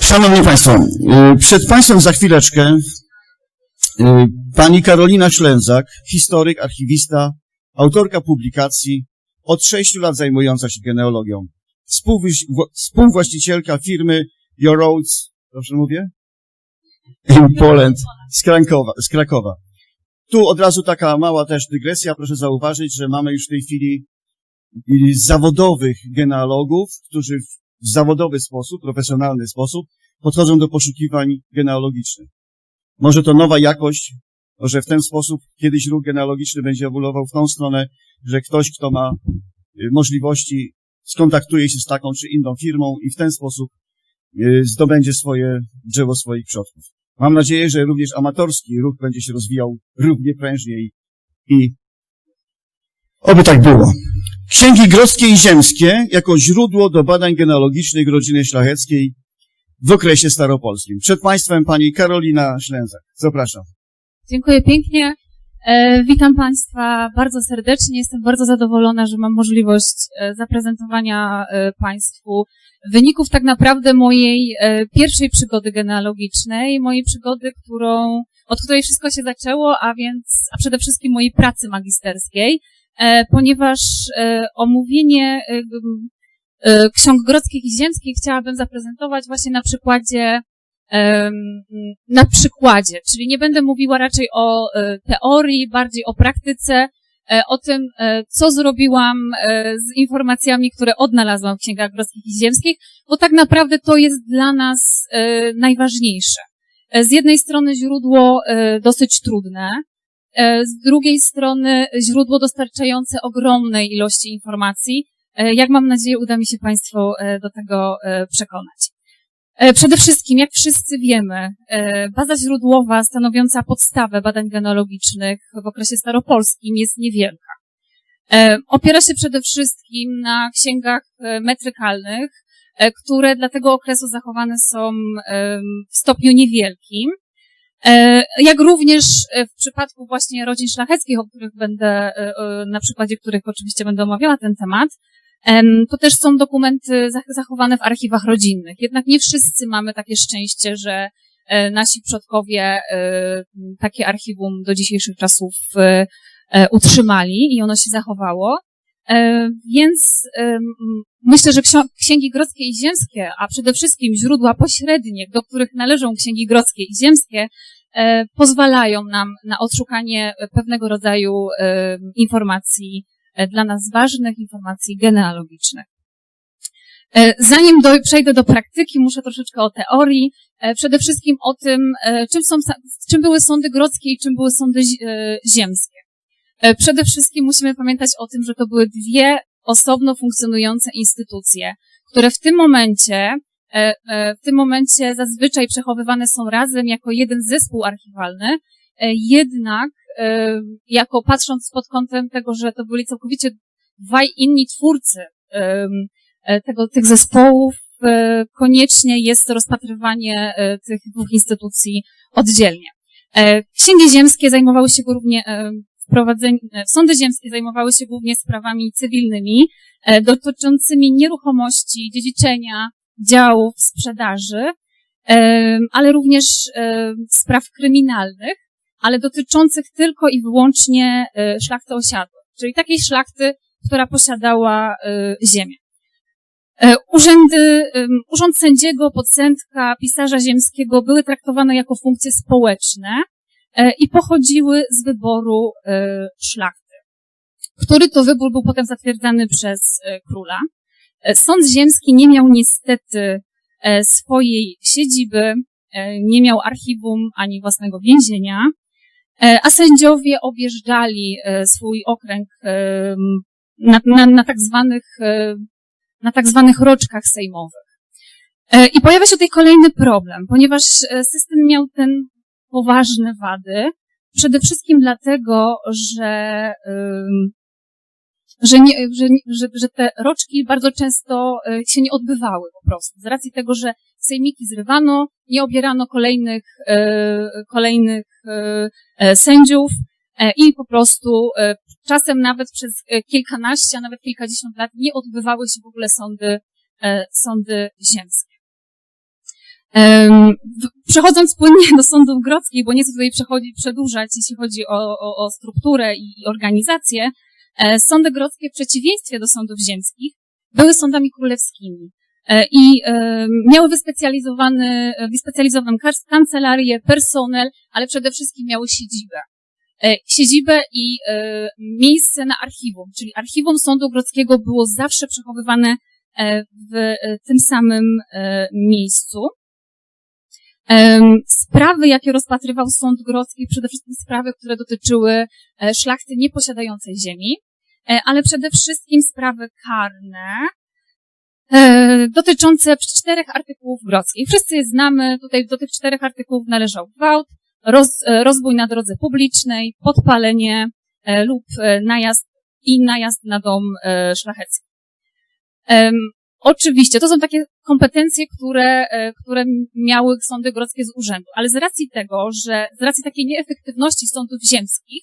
Szanowni Państwo, y, przed Państwem za chwileczkę y, pani Karolina Ślęzak, historyk, archiwista, autorka publikacji, od sześciu lat zajmująca się genealogią. Współwłaścicielka firmy Your Roads, dobrze mówię? In Poland, z Krakowa, z Krakowa. Tu od razu taka mała też dygresja. Proszę zauważyć, że mamy już w tej chwili y, zawodowych genealogów, którzy w zawodowy sposób, profesjonalny sposób podchodzą do poszukiwań genealogicznych. Może to nowa jakość, może w ten sposób kiedyś ruch genealogiczny będzie ewoluował w tą stronę, że ktoś, kto ma y, możliwości, skontaktuje się z taką czy inną firmą i w ten sposób y, zdobędzie swoje drzewo swoich przodków. Mam nadzieję, że również amatorski ruch będzie się rozwijał równie prężnie i oby tak było. Księgi grodzkie i ziemskie jako źródło do badań genealogicznych rodziny szlacheckiej w okresie staropolskim. Przed Państwem pani Karolina Ślęzak. Zapraszam. Dziękuję pięknie. E, witam Państwa bardzo serdecznie. Jestem bardzo zadowolona, że mam możliwość e, zaprezentowania e, Państwu wyników tak naprawdę mojej e, pierwszej przygody genealogicznej, mojej przygody, którą, od której wszystko się zaczęło, a więc, a przede wszystkim mojej pracy magisterskiej, ponieważ e, omówienie e, e, ksiąg grodzkich i ziemskich chciałabym zaprezentować właśnie na przykładzie na przykładzie, czyli nie będę mówiła raczej o e, teorii, bardziej o praktyce, e, o tym, e, co zrobiłam e, z informacjami, które odnalazłam w księgach grodzkich i ziemskich, bo tak naprawdę to jest dla nas e, najważniejsze. E, Z jednej strony źródło e, dosyć trudne, e, z drugiej strony źródło dostarczające ogromnej ilości informacji. E, Jak mam nadzieję, uda mi się Państwu e, do tego e, przekonać. E, Przede wszystkim, jak wszyscy wiemy, e, baza źródłowa stanowiąca podstawę badań genealogicznych w okresie staropolskim jest niewielka. E, Opiera się przede wszystkim na księgach e, metrykalnych, e, które dla tego okresu zachowane są w stopniu niewielkim. E, Jak również e, w przypadku właśnie rodzin szlacheckich, o których będę, e, na przykładzie których oczywiście będę omawiała ten temat, Em, To też są dokumenty zach- zachowane w archiwach rodzinnych. Jednak nie wszyscy mamy takie szczęście, że nasi przodkowie takie archiwum do dzisiejszych czasów utrzymali i ono się zachowało. E, Więc em, myślę, że księgi grodzkie i ziemskie, a przede wszystkim źródła pośrednie, do których należą księgi grodzkie i ziemskie, e, pozwalają nam na odszukanie pewnego rodzaju e, informacji e, dla nas ważnych informacji genealogicznych. E, Zanim do, przejdę do praktyki, muszę troszeczkę o teorii. E, Przede wszystkim o tym, e, czym, są, czym były sądy grodzkie i czym były sądy zi- e, ziemskie. E, Przede wszystkim musimy pamiętać o tym, że to były dwie osobno funkcjonujące instytucje, które w tym momencie, e, e, w tym momencie zazwyczaj przechowywane są razem jako jeden zespół archiwalny, jednak jako patrząc pod kątem tego, że to byli całkowicie dwaj inni twórcy tego, tych zespołów, koniecznie jest rozpatrywanie tych dwóch instytucji oddzielnie. Księgi ziemskie zajmowały się głównie e, wprowadzeniem, e, sądy ziemskie zajmowały się głównie sprawami cywilnymi, e, dotyczącymi nieruchomości, dziedziczenia, działów, sprzedaży, em, ale również e, spraw kryminalnych, ale dotyczących tylko i wyłącznie e, szlachty osiadłej, czyli takiej szlachty, która posiadała e, ziemię. E, Urzędy, urząd sędziego, podsędka, pisarza ziemskiego były traktowane jako funkcje społeczne e, i pochodziły z wyboru e, szlachty, który to wybór był potem zatwierdzany przez e, króla. E, Sąd ziemski nie miał niestety e, swojej siedziby, e, nie miał archiwum ani własnego więzienia, E, a sędziowie objeżdżali e, swój okręg e, na, na, na tak zwanych, e, na tak zwanych roczkach sejmowych. E, I pojawia się tutaj kolejny problem, ponieważ e, system miał ten poważne wady, przede wszystkim dlatego, że, że, nie, że, że, że te roczki bardzo często e, się nie odbywały po prostu. Z racji tego, że sejmiki zrywano, nie obierano kolejnych, e, kolejnych e, e, sędziów e, i po prostu e, czasem nawet przez kilkanaście, a nawet kilkadziesiąt lat nie odbywały się w ogóle sądy, sądy ziemskie. Przechodząc płynnie do sądów grodzkich, bo nie chcę tutaj przechodzi, przedłużać, jeśli chodzi o, o, o strukturę i, organizację, e, sądy grodzkie w przeciwieństwie do sądów ziemskich były sądami królewskimi e, i e, miały wyspecjalizowany, wyspecjalizowaną kancelarię, personel, ale przede wszystkim miały siedzibę. Siedzibę i miejsce na archiwum, czyli archiwum sądu grodzkiego było zawsze przechowywane w tym samym miejscu. Sprawy, jakie rozpatrywał Sąd Grodzki, przede wszystkim sprawy, które dotyczyły e, szlachty nieposiadającej ziemi, e, ale przede wszystkim sprawy karne, e, dotyczące czterech artykułów grodzkich. Wszyscy je znamy, tutaj do tych czterech artykułów należał gwałt, roz, rozbój na drodze publicznej, podpalenie lub najazd i najazd na dom szlachecki. Oczywiście, to są takie kompetencje, które, e, które miały sądy grodzkie z urzędu, ale z racji tego, że z racji takiej nieefektywności sądów ziemskich,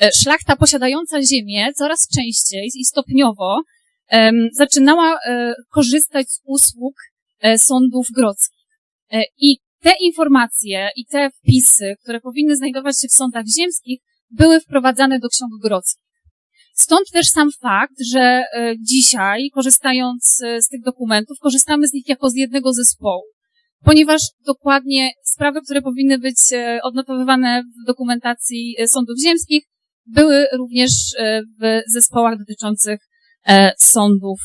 e, szlachta posiadająca ziemię coraz częściej i stopniowo em, zaczynała e, korzystać z usług e, sądów grodzkich. I te informacje i te wpisy, które powinny znajdować się w sądach ziemskich, były wprowadzane do ksiąg grodzkich. Stąd też sam fakt, że e, dzisiaj, korzystając e, z tych dokumentów, korzystamy z nich jako z jednego zespołu. Ponieważ dokładnie sprawy, które powinny być e, odnotowywane w dokumentacji sądów ziemskich, były również w zespołach dotyczących sądów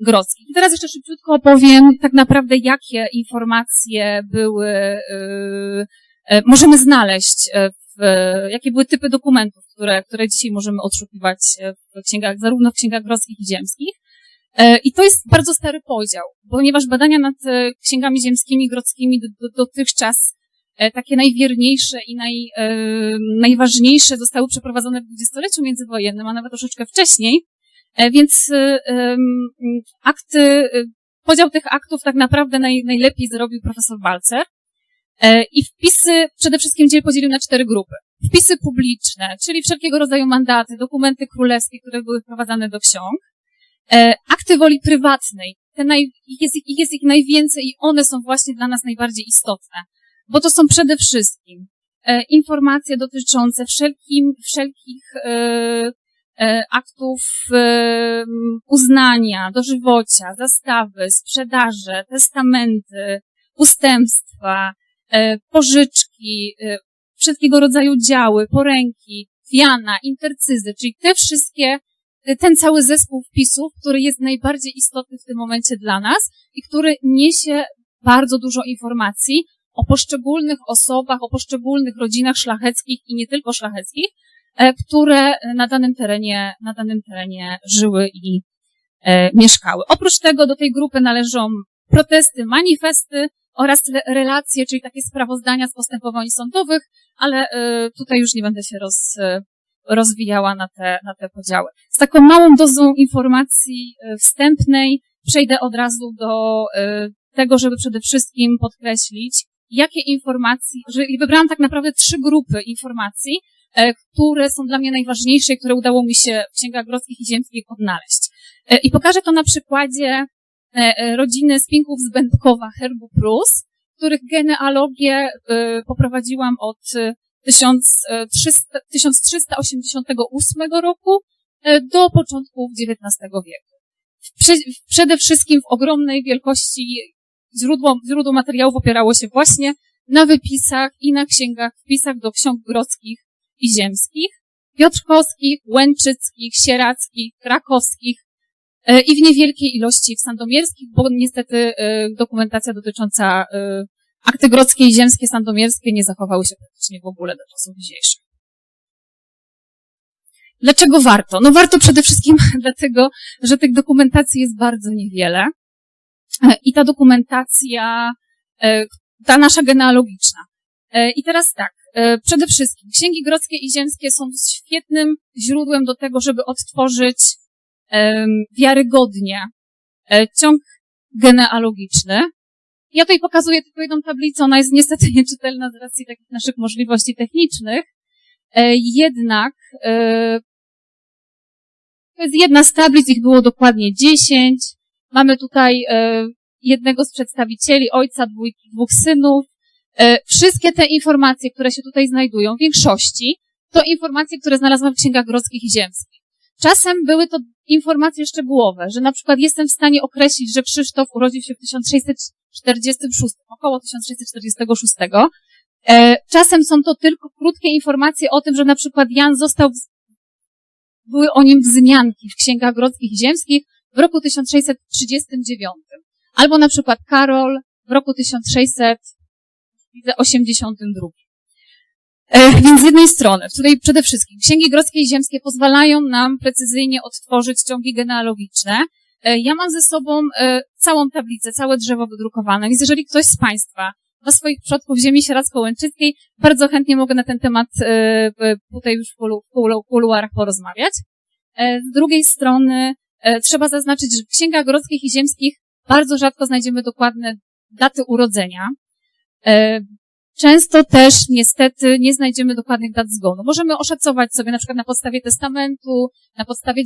grodzkich. I teraz jeszcze szybciutko opowiem tak naprawdę, jakie informacje były, możemy znaleźć w, jakie były typy dokumentów, które, które dzisiaj możemy odszukiwać e, w księgach, zarówno w księgach grodzkich i ziemskich. E, I to jest bardzo stary podział, ponieważ badania nad e, księgami ziemskimi, grodzkimi do, do, dotychczas takie najwierniejsze i naj, najważniejsze zostały przeprowadzone w dwudziestoleciu międzywojennym, a nawet troszeczkę wcześniej. Więc akty, podział tych aktów tak naprawdę naj, najlepiej zrobił profesor Balcer. E, I wpisy przede wszystkim dziel podzielił na cztery grupy. Wpisy publiczne, czyli wszelkiego rodzaju mandaty, dokumenty królewskie, które były wprowadzane do ksiąg. E, Akty woli prywatnej, te naj, ich, jest, ich jest ich najwięcej i one są właśnie dla nas najbardziej istotne, bo to są przede wszystkim e, informacje dotyczące wszelkim, wszelkich aktów uznania, dożywocia, zastawy, sprzedaże, testamenty, ustępstwa, pożyczki, e, wszelkiego rodzaju działy, poręki, wiana, intercyzy, czyli te wszystkie, e, ten cały zespół wpisów, który jest najbardziej istotny w tym momencie dla nas i który niesie bardzo dużo informacji o poszczególnych osobach, o poszczególnych rodzinach szlacheckich i nie tylko szlacheckich, e, które na danym terenie, na danym terenie żyły i e, mieszkały. Oprócz tego do tej grupy należą protesty, manifesty oraz re- relacje, czyli takie sprawozdania z postępowań sądowych, ale e, tutaj już nie będę się roz, e, rozwijała na te, na te podziały. Z taką małą dozą informacji e, wstępnej przejdę od razu do tego, żeby przede wszystkim podkreślić, jakie informacji, że wybrałam tak naprawdę trzy grupy informacji, e, które są dla mnie najważniejsze i które udało mi się w księgach grodzkich i ziemskich odnaleźć. E, I pokażę to na przykładzie rodziny Spinków z Bębkowa, herbu Prus, których genealogię e, poprowadziłam od e, 1300, 1388 roku e, do początków XIX wieku. Prze, przede wszystkim w ogromnej wielkości źródło, źródło materiałów opierało się właśnie na wypisach i na księgach, wpisach do ksiąg grodzkich i ziemskich, piotrkowskich, łęczyckich, sierackich, krakowskich e, i w niewielkiej ilości w sandomierskich, bo niestety e, dokumentacja dotycząca e, akty grodzkie i ziemskie sandomierskie nie zachowały się praktycznie w ogóle do czasów dzisiejszych. Dlaczego warto? No warto przede wszystkim dlatego, że tych dokumentacji jest bardzo niewiele e, i ta dokumentacja, e, ta nasza genealogiczna. E, I teraz tak, e, przede wszystkim księgi grodzkie i ziemskie są świetnym źródłem do tego, żeby odtworzyć wiarygodnie e, ciąg genealogiczny. Ja tutaj pokazuję tylko jedną tablicę, ona jest niestety nieczytelna z racji takich naszych możliwości technicznych. E, Jednak e, to jest jedna z tablic, ich było dokładnie 10. Mamy tutaj jednego z przedstawicieli, ojca dwójki, dwóch synów. Wszystkie te informacje, które się tutaj znajdują, w większości, to informacje, które znalazłam w księgach grodzkich i ziemskich. Czasem były to informacje szczegółowe, że na przykład jestem w stanie określić, że Krzysztof urodził się w 1646, około 1646. E, Czasem są to tylko krótkie informacje o tym, że na przykład Jan został, były o nim wzmianki w księgach grodzkich i ziemskich w roku 1639. Albo na przykład Karol w roku 1682. E, Więc z jednej strony, tutaj przede wszystkim księgi grodzkie i ziemskie pozwalają nam precyzyjnie odtworzyć ciągi genealogiczne. E, Ja mam ze sobą e, całą tablicę, całe drzewo wydrukowane, więc jeżeli ktoś z Państwa ma swoich przodków w ziemi sieradzko-łęczyckiej, bardzo chętnie mogę na ten temat w- tutaj już w kulu- w kulu- kuluarach porozmawiać. Z drugiej strony trzeba zaznaczyć, że w księgach grodzkich i ziemskich bardzo rzadko znajdziemy dokładne daty urodzenia. Często też niestety nie znajdziemy dokładnych dat zgonu. Możemy oszacować sobie na przykład na podstawie testamentu, na podstawie,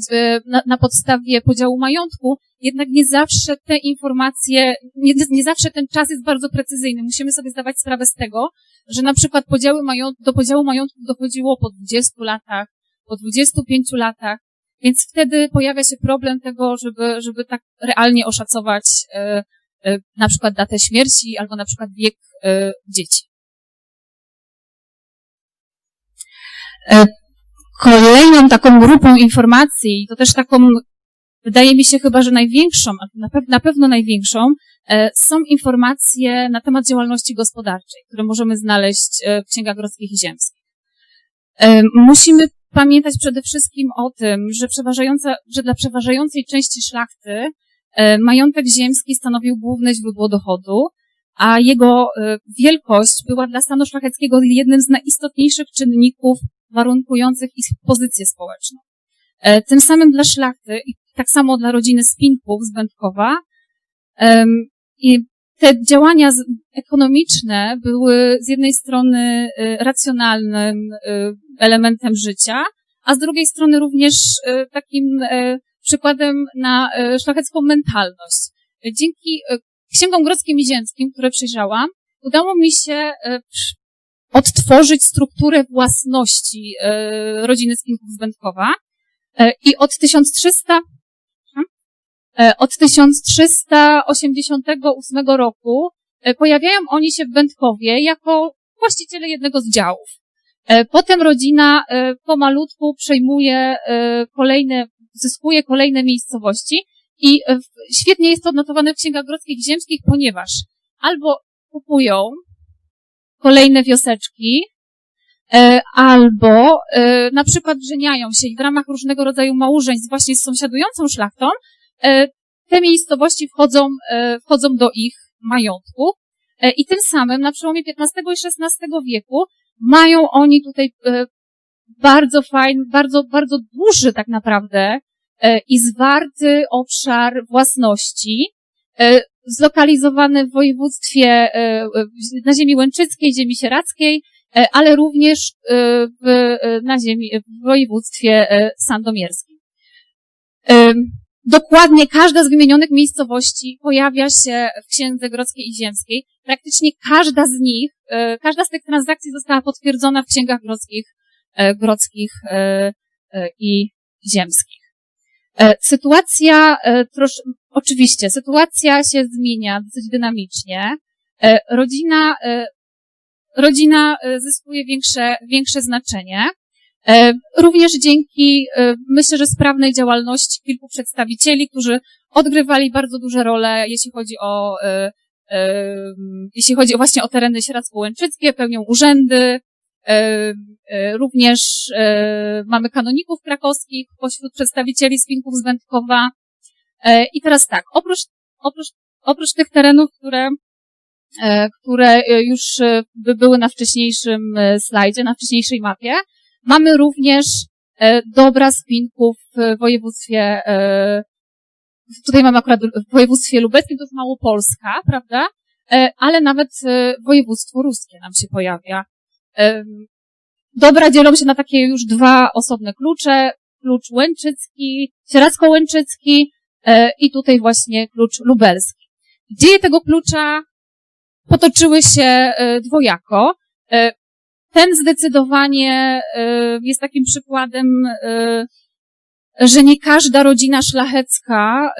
na, na podstawie podziału majątku, jednak nie zawsze te informacje, nie, nie zawsze ten czas jest bardzo precyzyjny. Musimy sobie zdawać sprawę z tego, że na przykład podziały mają, do podziału majątku dochodziło po 20 latach, po 25 latach, więc wtedy pojawia się problem tego, żeby, żeby tak realnie oszacować e, e, na przykład datę śmierci albo na przykład wiek e, dzieci. Kolejną taką grupą informacji, to też taką, wydaje mi się chyba, że największą, na, pew- na pewno największą, e, są informacje na temat działalności gospodarczej, które możemy znaleźć e, w księgach grodzkich i ziemskich. E, Musimy pamiętać przede wszystkim o tym, że, przeważająca, że dla przeważającej części szlachty e, majątek ziemski stanowił główne źródło dochodu, a jego e, wielkość była dla stanu szlacheckiego jednym z najistotniejszych czynników warunkujących ich pozycję społeczną. E, Tym samym dla szlachty i tak samo dla rodziny Spinków z Będkowa i te działania ekonomiczne były z jednej strony e, racjonalnym elementem życia, a z drugiej strony również takim przykładem na szlachecką mentalność. Dzięki księgom grodzkim i ziemskim, które przejrzałam, udało mi się e, odtworzyć strukturę własności e, rodziny Spinków z Będkowa E, i od 1300 e, od 1388 roku pojawiają oni się w Będkowie jako właściciele jednego z działów. Potem rodzina pomalutku przejmuje kolejne, zyskuje kolejne miejscowości i e, świetnie jest to odnotowane w księgach grodzkich i ziemskich, ponieważ albo kupują kolejne wioseczki, e, albo e, na przykład żeniają się i w ramach różnego rodzaju małżeństw właśnie z sąsiadującą szlachtą, te miejscowości wchodzą, wchodzą do ich majątku. I tym samym na przełomie XV i XVI wieku mają oni tutaj bardzo fajny, bardzo, bardzo duży tak naprawdę i zwarty obszar własności, e, zlokalizowany w województwie, e, e, na ziemi łęczyckiej, ziemi sieradzkiej, e, ale również e, w, e, na ziemi, w województwie e, sandomierskim. Dokładnie każda z wymienionych miejscowości pojawia się w Księdze Grodzkiej i Ziemskiej. Praktycznie każda z nich, e, każda z tych transakcji została potwierdzona w Księgach Grodzkich, e, Grodzkich e, e, i Ziemskich. E, Sytuacja, e, trosz, oczywiście, sytuacja się zmienia dosyć dynamicznie. E, Rodzina, rodzina zyskuje większe, większe znaczenie. Również dzięki, myślę, że sprawnej działalności kilku przedstawicieli, którzy odgrywali bardzo duże role, jeśli chodzi o, jeśli chodzi właśnie o tereny sieradzko-łęczyckie, pełnią urzędy. E, e, Również e, mamy kanoników krakowskich pośród przedstawicieli Spinków z Wędkowa. I teraz tak, oprócz, oprócz, oprócz tych terenów, które, które już by były na wcześniejszym slajdzie, na wcześniejszej mapie, mamy również dobra spinków w województwie, tutaj mamy akurat w województwie lubelskim, to jest Małopolska, prawda? Ale nawet województwo ruskie nam się pojawia. Dobra dzielą się na takie już dwa osobne klucze. Klucz łęczycki, sieradzko-łęczycki e, i tutaj właśnie klucz lubelski. Dzieje tego klucza potoczyły się e, dwojako. E, Ten zdecydowanie jest takim przykładem, że nie każda rodzina szlachecka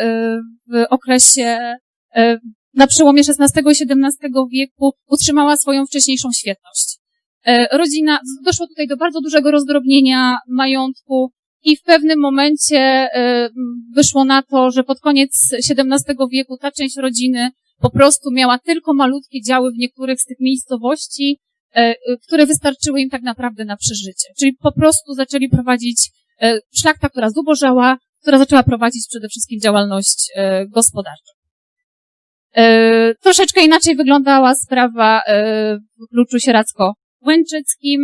w okresie na przełomie XVI i XVII wieku utrzymała swoją wcześniejszą świetność. E, Rodzina, doszło tutaj do bardzo dużego rozdrobnienia majątku i w pewnym momencie e, wyszło na to, że pod koniec XVII wieku ta część rodziny po prostu miała tylko malutkie działy w niektórych z tych miejscowości, e, które wystarczyły im tak naprawdę na przeżycie. Czyli po prostu zaczęli prowadzić szlachta, która zubożała, która zaczęła prowadzić przede wszystkim działalność gospodarczą. Troszeczkę inaczej wyglądała sprawa w kluczu sieradzko-łęczyckim.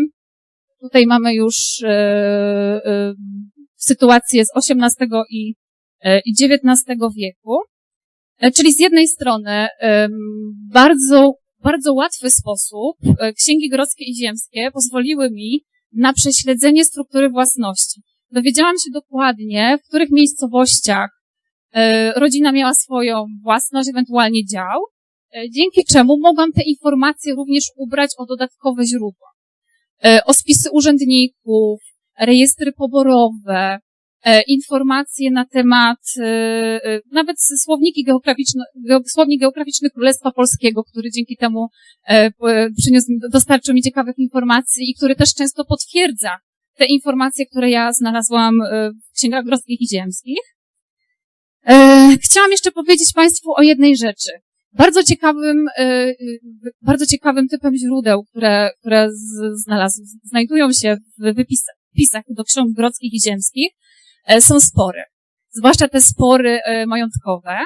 Tutaj mamy już e, e, sytuację z XVIII i, e, XIX wieku. E, Czyli z jednej strony bardzo, bardzo łatwy sposób e, księgi grodzkie i ziemskie pozwoliły mi na prześledzenie struktury własności. Dowiedziałam się dokładnie, w których miejscowościach e, rodzina miała swoją własność, ewentualnie dział, e, dzięki czemu mogłam te informacje również ubrać o dodatkowe źródła. E, O spisy urzędników, rejestry poborowe, e, informacje na temat, e, e, nawet słowniki geograficzne, geo- słownik geograficzny Królestwa Polskiego, który dzięki temu e, przyniósł, dostarczył mi ciekawych informacji i który też często potwierdza te informacje, które ja znalazłam e, w księgach grodzkich i ziemskich. E, Chciałam jeszcze powiedzieć Państwu o jednej rzeczy. Bardzo ciekawym, e, e, bardzo ciekawym typem źródeł, które, które znalazł, znajdują się w wypisach, do ksiąg grodzkich i ziemskich, e, są spory. Zwłaszcza te spory e, majątkowe.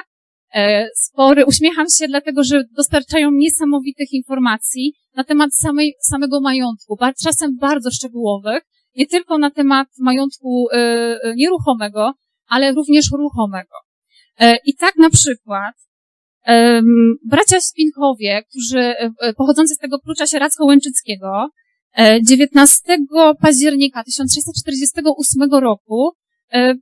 E, Spory, uśmiecham się dlatego, że dostarczają niesamowitych informacji na temat samej, samego majątku, czasem bardzo szczegółowych, nie tylko na temat majątku nieruchomego, ale również ruchomego. I tak na przykład bracia Spinkowie, którzy e, e, pochodzący z tego klucza sieradzko-łęczyckiego, e, 19 października 1648 roku e,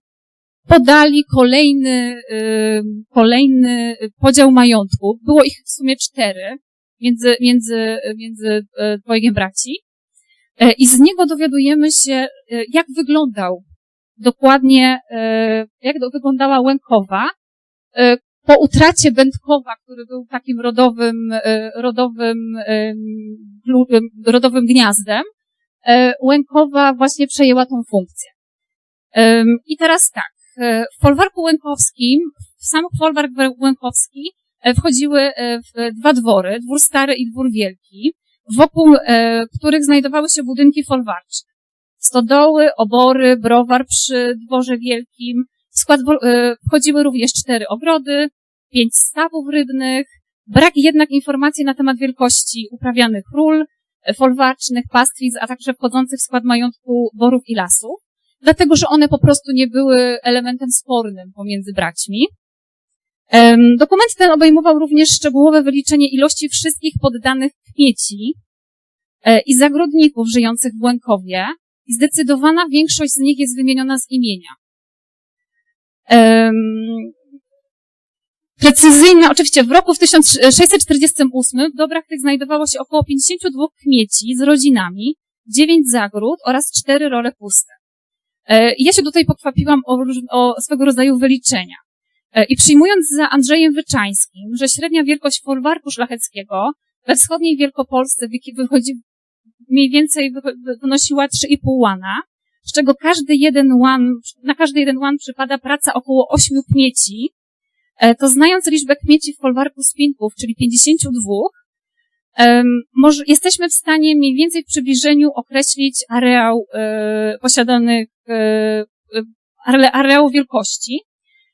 podali kolejny, e, kolejny podział majątku. Było ich w sumie cztery między, między, między e, dwojgiem braci. E, I z niego dowiadujemy się, e, jak wyglądał dokładnie, e, jak wyglądała Łękowa e, po utracie Będkowa, który był takim rodowym, e, rodowym, rodowym gniazdem, e, Łękowa właśnie przejęła tą funkcję. I teraz tak, e, w folwarku łękowskim, w sam folwark łękowski wchodziły dwa dwory, dwór stary i dwór wielki, wokół których znajdowały się budynki folwarcze. Stodoły, obory, browar przy dworze wielkim. W skład wchodziły również cztery ogrody, pięć stawów rybnych. Brak jednak informacji na temat wielkości uprawianych ról, e, folwarcznych, pastwic, a także wchodzących w skład majątku borów i lasów, dlatego że one po prostu nie były elementem spornym pomiędzy braćmi. Dokument ten obejmował również szczegółowe wyliczenie ilości wszystkich poddanych kmieci e, i zagrodników żyjących w Błękowie i zdecydowana większość z nich jest wymieniona z imienia. Em, Precyzyjna, oczywiście w roku w 1648 w dobrach tych znajdowało się około 52 kmieci z rodzinami, 9 zagród oraz 4 role puste. E, Ja się tutaj pokwapiłam o, o swego rodzaju wyliczenia. E, I przyjmując za Andrzejem Wyczańskim, że średnia wielkość folwarku szlacheckiego we wschodniej Wielkopolsce wychodzi, mniej więcej wynosiła 3,5 łana, z czego każdy jeden łan, na każdy jeden łan przypada praca około 8 kmieci, to znając liczbę kmieci w folwarku Spinków, czyli 52, em, może, jesteśmy w stanie mniej więcej w przybliżeniu określić areał e, posiadanych, e, e, are- areału wielkości.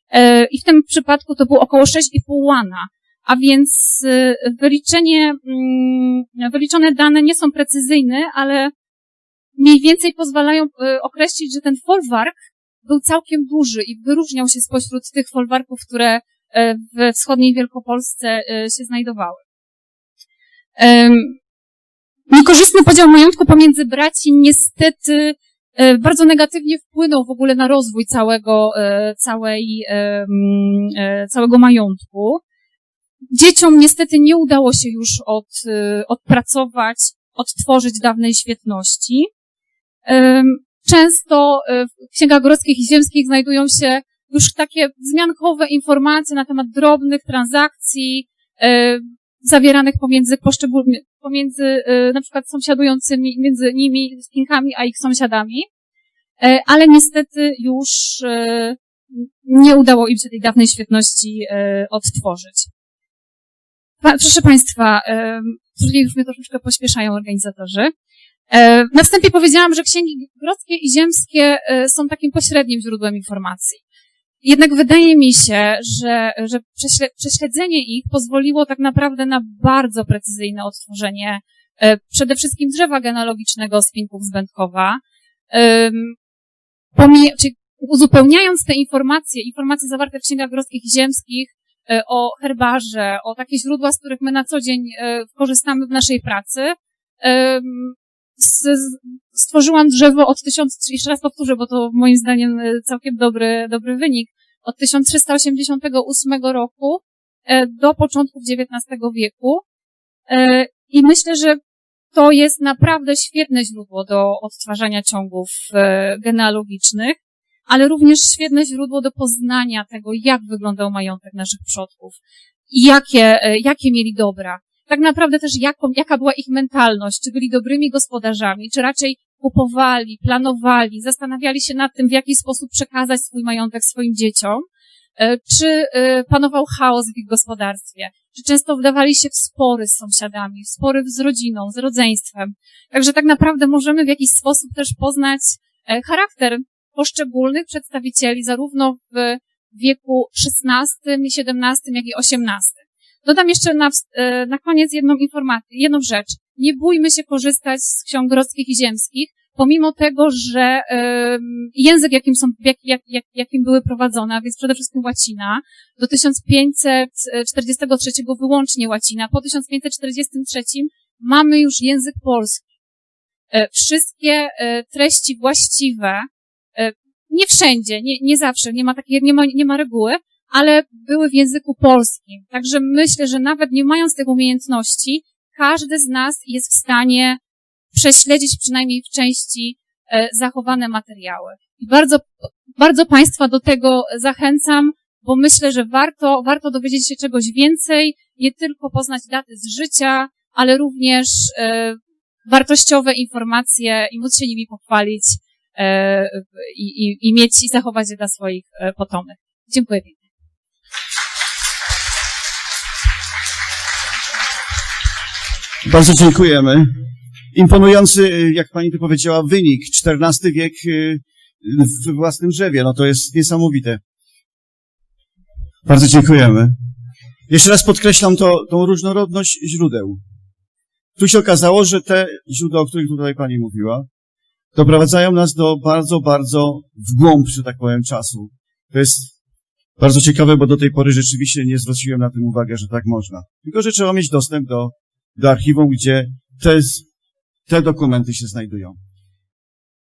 E, I w tym przypadku to było około 6,5 łana. A więc e, wyliczenie, mm, wyliczone dane nie są precyzyjne, ale mniej więcej pozwalają e, określić, że ten folwark był całkiem duży i wyróżniał się spośród tych folwarków, które e, we wschodniej Wielkopolsce e, się znajdowały. Niekorzystny podział majątku pomiędzy braci niestety e, bardzo negatywnie wpłynął w ogóle na rozwój całego, e, całej, całego majątku. Dzieciom niestety nie udało się już od, odpracować, odtworzyć dawnej świetności. Często w księgach gorskich i ziemskich znajdują się już takie wzmiankowe informacje na temat drobnych transakcji y, zawieranych pomiędzy poszczególnymi, pomiędzy y, na przykład sąsiadującymi, między nimi, Chinkami, a ich sąsiadami. Y, Ale niestety już y, nie udało im się tej dawnej świetności y, odtworzyć. Pa, proszę Państwa, y, tutaj już mnie troszeczkę pośpieszają organizatorzy. E, Na wstępie powiedziałam, że księgi grodzkie i ziemskie e, są takim pośrednim źródłem informacji. Jednak wydaje mi się, że, że prześle- prześledzenie ich pozwoliło tak naprawdę na bardzo precyzyjne odtworzenie e, przede wszystkim drzewa genealogicznego z Będkowa. Em, pomija- czyli uzupełniając te informacje, informacje zawarte w księgach grodzkich i ziemskich e, o herbarze, o takie źródła, z których my na co dzień e, korzystamy w naszej pracy, stworzyłam drzewo od 1000, jeszcze raz powtórzę, bo to moim zdaniem całkiem dobry, dobry wynik, od 1388 roku e, do początków XIX wieku. E, I myślę, że to jest naprawdę świetne źródło do odtwarzania ciągów e, genealogicznych, ale również świetne źródło do poznania tego, jak wyglądał majątek naszych przodków i jakie, jakie mieli dobra tak naprawdę też jaką, jaka była ich mentalność, czy byli dobrymi gospodarzami, czy raczej kupowali, planowali, zastanawiali się nad tym, w jaki sposób przekazać swój majątek swoim dzieciom, e, czy e, panował chaos w ich gospodarstwie, czy często wdawali się w spory z sąsiadami, w spory z rodziną, z rodzeństwem. Także tak naprawdę możemy w jakiś sposób też poznać e, charakter poszczególnych przedstawicieli, zarówno w wieku XVI, XVII, jak i XVIII. Dodam jeszcze na, na koniec jedną informację, jedną rzecz. Nie bójmy się korzystać z ksiąg grodzkich i ziemskich, pomimo tego, że em, język, jakim, są, jak, jak, jak, jakim były prowadzone, a więc przede wszystkim łacina, do 1543 wyłącznie łacina, po 1543 mamy już język polski. E, Wszystkie e, treści właściwe, e, nie wszędzie, nie, nie zawsze, nie ma takiej, nie ma, nie ma reguły, ale były w języku polskim. Także myślę, że nawet nie mając tych umiejętności, każdy z nas jest w stanie prześledzić przynajmniej w części e, zachowane materiały. I bardzo, bardzo Państwa do tego zachęcam, bo myślę, że warto, warto dowiedzieć się czegoś więcej, nie tylko poznać daty z życia, ale również e, wartościowe informacje i móc się nimi pochwalić e, i, i, i mieć i zachować je dla swoich potomnych. Dziękuję. Bardzo dziękujemy. Imponujący, y, jak pani tu powiedziała, wynik. XIV wiek y, w własnym drzewie. No to jest niesamowite. Bardzo dziękujemy. Jeszcze raz podkreślam to, tą różnorodność źródeł. Tu się okazało, że te źródła, o których tutaj pani mówiła, doprowadzają nas do bardzo, bardzo w głąb, że tak powiem, czasu. To jest bardzo ciekawe, bo do tej pory rzeczywiście nie zwróciłem na tym uwagę, że tak można. Tylko, że trzeba mieć dostęp do, do archiwum, gdzie te, te dokumenty się znajdują.